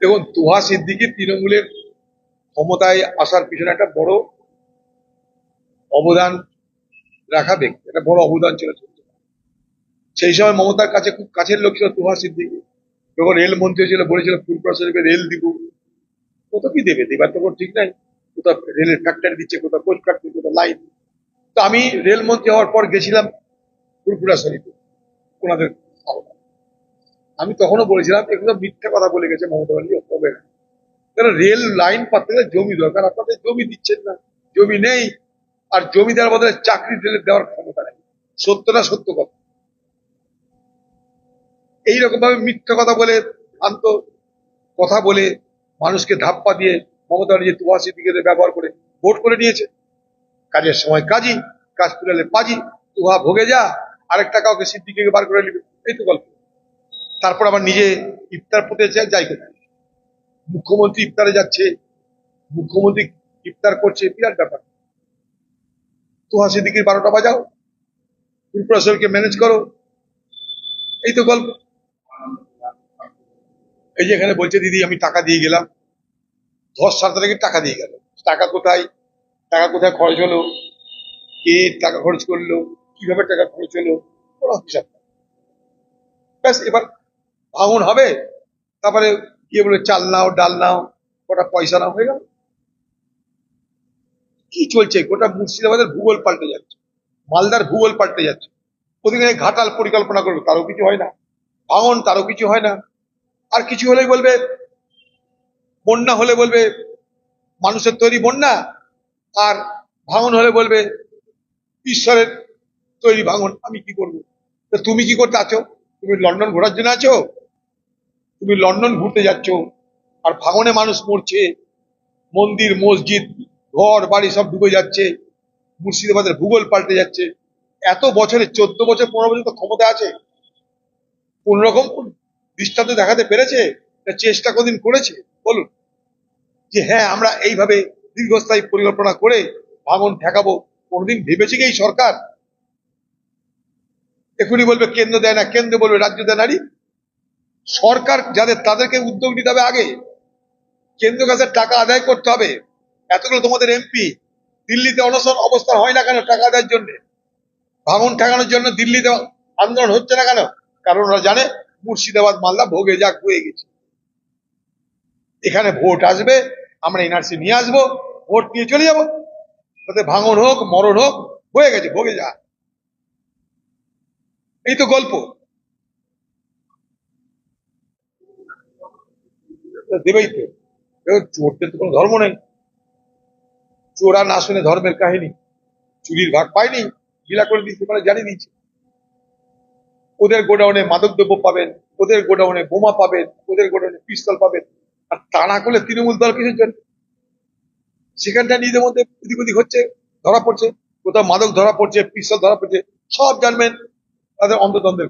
দেখুন, তুহা সিদ্দিকি তৃণমূলের ক্ষমতায় আসার পিছনে একটা বড় অবদান রাখা ব্যক্তি, একটা বড় অবদান ছিল সেই সময় মমতার কাছে খুব কাছের লোক ছিল তুহা সিদ্দিকি। যখন রেল মন্ত্রী ছিল, বলেছিল, ফুলপুরা শরীফে রেল দিব। কত কি দেবে? দেবার তো ঠিক নাই। কোথাও রেলের ফ্যাক্টরি দিচ্ছে, কোথাও কোচ ফ্যাক্টরি কোথাও লাইন তো আমি রেল মন্ত্রী হওয়ার পর গেছিলাম ফুলপুরা শরীফে। ওনাদের। আমি তখনও বলেছিলাম, এগুলো মিথ্যা কথা বলে গেছে মমতা ব্যানার্জি হবে না কারণ রেল লাইন পাততে গেলে জমি দরকার আপনাদের জমি দিচ্ছেন না, জমি নেই, আর জমি দেওয়ার বদলে চাকরি দিলে দেওয়ার ক্ষমতা নেই। সত্যটা সত্য কথা। এইরকম ভাবে মিথ্যা কথা বলে ভ্রান্ত কথা বলে মানুষকে ধাপ্পা দিয়ে মমতা ব্যানার্জি তুয়া সিদ্দিকের ব্যবহার করে ভোট করে নিয়েছে। কাজের সময় কাজী কাজ তুলে পাজি তুহা ভোগে যা আরেকটা কাউকে সিদ্দিকে বার করে নিবে। এই তো গল্প। তারপর আবার নিজে ইফতার পথে যায় যাই মুখ্যমন্ত্রী ইফতারে যাচ্ছে, মুখ্যমন্ত্রী ইফতার করছে, বিরাট ব্যাপার। তুহা সিদ্দিকির বারোটা বাজাও ত্রিপুরা ম্যানেজ করো। এই তো গল্প। এই যে এখানে বলছে, দিদি, আমি টাকা দিয়ে গেলাম। ধস সাত তারিখে টাকা দিয়ে গেল। টাকা কোথায়? টাকা কোথায় খরচ হলো? কে টাকা খরচ করল? কীভাবে টাকা খরচ হলো? কোনো হিসাব। ব্যাস, এবার ভাঙন হবে, তারপরে গিয়ে বলে চাল নাও, ডাল নাও কটা পয়সা নাও, হয়ে গেল। কি চলছে? গোটা মুর্শিদাবাদের ভূগোল পাল্টে যাচ্ছে, মালদার ভূগোল পাল্টে যাচ্ছে। ওদিকে ঘাটাল পরিকল্পনা করবে, তারও কিছু হয় না। ভাঙন, তারও কিছু হয় না। আর কিছু হলেই বলবে, বন্যা হলে বলবে, মানুষের তৈরি বন্যা। আর ভাঙন হলে বলবে, ঈশ্বরের তৈরি ভাঙন, আমি কি করব? তুমি কি করতে আছো? তুমি লন্ডন ঘোরার জন্য আছো? তুমি লন্ডন ঘুরতে যাচ্ছ, আর ভাঙনে মানুষ মরছে, মন্দির, মসজিদ, ঘর, বাড়ি সব ডুবে যাচ্ছে, মুর্শিদাবাদের ভূগোল পাল্টে যাচ্ছে। এত বছরে, চোদ্দ বছর, পনেরো বছর তো ক্ষমতা আছে। কোন রকম দৃষ্টান্ত দেখাতে পেরেছে? চেষ্টা কোনদিন করেছে? বলুন। যে হ্যাঁ আমরা এইভাবে দীর্ঘস্থায়ী পরিকল্পনা করে ভাঙন ঠেকাবো, কোনদিন ভেবেছে কি এই সরকার? এখনই বলবে, কেন্দ্র দেয় না, কেন্দ্র বলবে, রাজ্য দেয় নারী সরকার যাদের, তাদেরকে উদ্যোগ নিতে হবে আগে। কেন্দ্র কাছে টাকা আদায় করতে হবে। এতগুলো তোমাদের এমপি দিল্লিতে অনশন অবস্থান হয় না কেন টাকা আদায়ের জন্য? ভাঙন ঠেকানোর জন্য দিল্লিতে আন্দোলন হচ্ছে না কেন? কারণ ওরা জানে মুর্শিদাবাদ, মালদা ভোগে যাক হয়ে গেছে। এখানে ভোট আসবে, আমরা এনআরসি নিয়ে আসব, ভোট নিয়ে চলে যাব। তাতে ভাঙন হোক, মরণ হোক, হয়ে গেছে, ভোগে যা। এই তো গল্প। দেবেই তো চোরদের তো কোনো ধর্ম নেই। চোরা না শুনে ধর্মের কাহিনী। চুরির ভাগ পায়নি গিলা করে দিচ্ছে মানে জানিয়ে দিচ্ছে ওদের গোডাউনে মাদকদ্রব্য পাবেন, ওদের গোডাউনে বোমা পাবেন, ওদের গোডাউনে পিস্তল পাবেন। আর তা না করলে তৃণমূল দল কিসের জন্য? সেখানটা নিজেদের মধ্যে এদিক ওদিক হচ্ছে, ধরা পড়ছে। কোথাও মাদক ধরা পড়ছে, পিস্তল ধরা পড়ছে, সব জানবেন তাদের অন্তদ্বন্দ্বের